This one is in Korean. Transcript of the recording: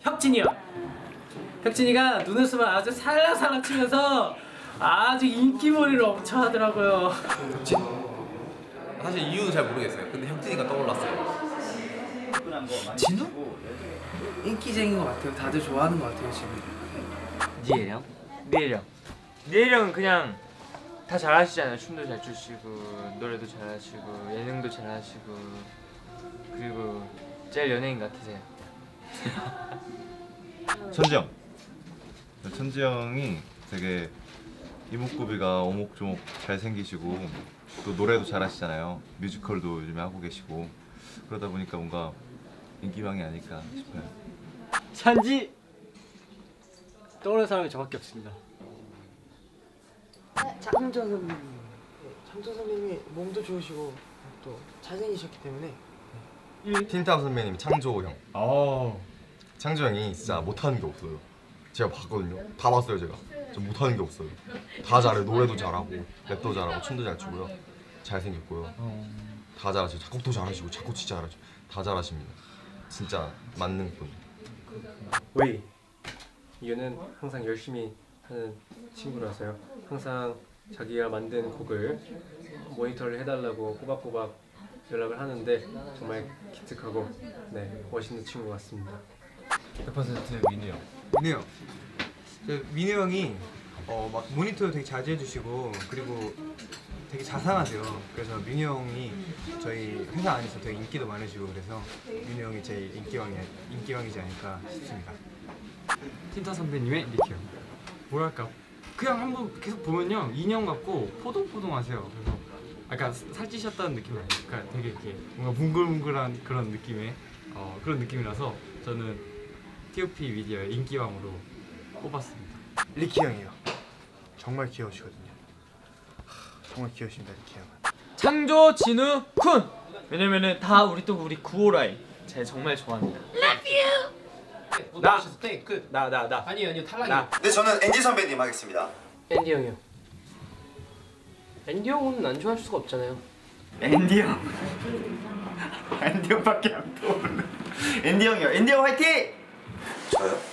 혁진이 형. 혁진이가 눈웃음을 아주 살랑살랑 치면서 아주 인기몰이를 엄청 하더라고요. 사실 이유는 잘 모르겠어요. 근데 혁진이가 떠올랐어요. 진우? 인기쟁인 것 같아요. 다들 좋아하는 것 같아요 지금. 니엘 형? 니엘 형. 니엘 형은 그냥 다 잘하시잖아요. 춤도 잘 추시고 노래도 잘하시고 예능도 잘하시고 그리고 제일 연예인 같으세요. 천지영. 천지영이 되게 이목구비가 오목조목 잘생기시고 또 노래도 잘하시잖아요. 뮤지컬도 요즘에 하고 계시고 그러다 보니까 뭔가 인기왕이 아닐까 싶어요. 찬지 떠오르는 사람이 저밖에 없습니다. 장조 선배님. 장조 선배님이 몸도 좋으시고 또 잘생기셨기 때문에 틴탑 선배님 창조 형. 어. 창조 형이 진짜 못하는 게 없어요. 제가 봤거든요. 다 봤어요 제가. 저 못하는 게 없어요. 다 잘해. 노래도 잘하고 랩도 잘하고 춤도 잘 추고요. 잘 생겼고요. 다 잘하시고 작곡도 잘하시고 작곡 진짜 잘하시고 다 잘하십니다. 진짜 분. 왜? 이유는 항상 열심히 하는 친구라서요. 항상 자기가 만든 곡을 모니터를 해달라고 꼬박꼬박 연락을 하는데 정말 기특하고 네 멋있는 친구 같습니다. 100% 민우 형. 민우 형. 저 민우 형이 어, 막 모니터도 되게 자주 해주시고 그리고 되게 자상하세요. 그래서 민우 형이 저희 회사 안에서 되게 인기도 많으시고 그래서 민우 형이 제일 인기왕이 인기왕이지 않을까 싶습니다. 틴타 선배님의 니키 형 뭐랄까 그냥 한번 계속 보면요 인형 같고 포동포동하세요 그래서 약간 살찌셨다는 느낌이 아니에요 그러니까 되게 이렇게 뭔가 뭉글뭉글한 그런 느낌의 어, 그런 느낌이라서 저는 TOP 미디어의 인기왕으로 뽑았습니다 리키 형이요. 정말 귀여우시거든요. 하, 정말 귀여우십니다 리키 형. 창조 진우 쿤. 왜냐면은 다 우리 또 우리 구호라이 제가 정말 좋아합니다. 나 끝. 나나 나. 아니요 아니요 탈락이. 나. 네 저는 엔지 선배님 하겠습니다. 앤디 형이요. 앤디 형은 안 좋아할 수가 없잖아요. 앤디 형. 앤디 형밖에 안 떠오르네. 앤디 형이요. 앤디 형 화이팅! 저요?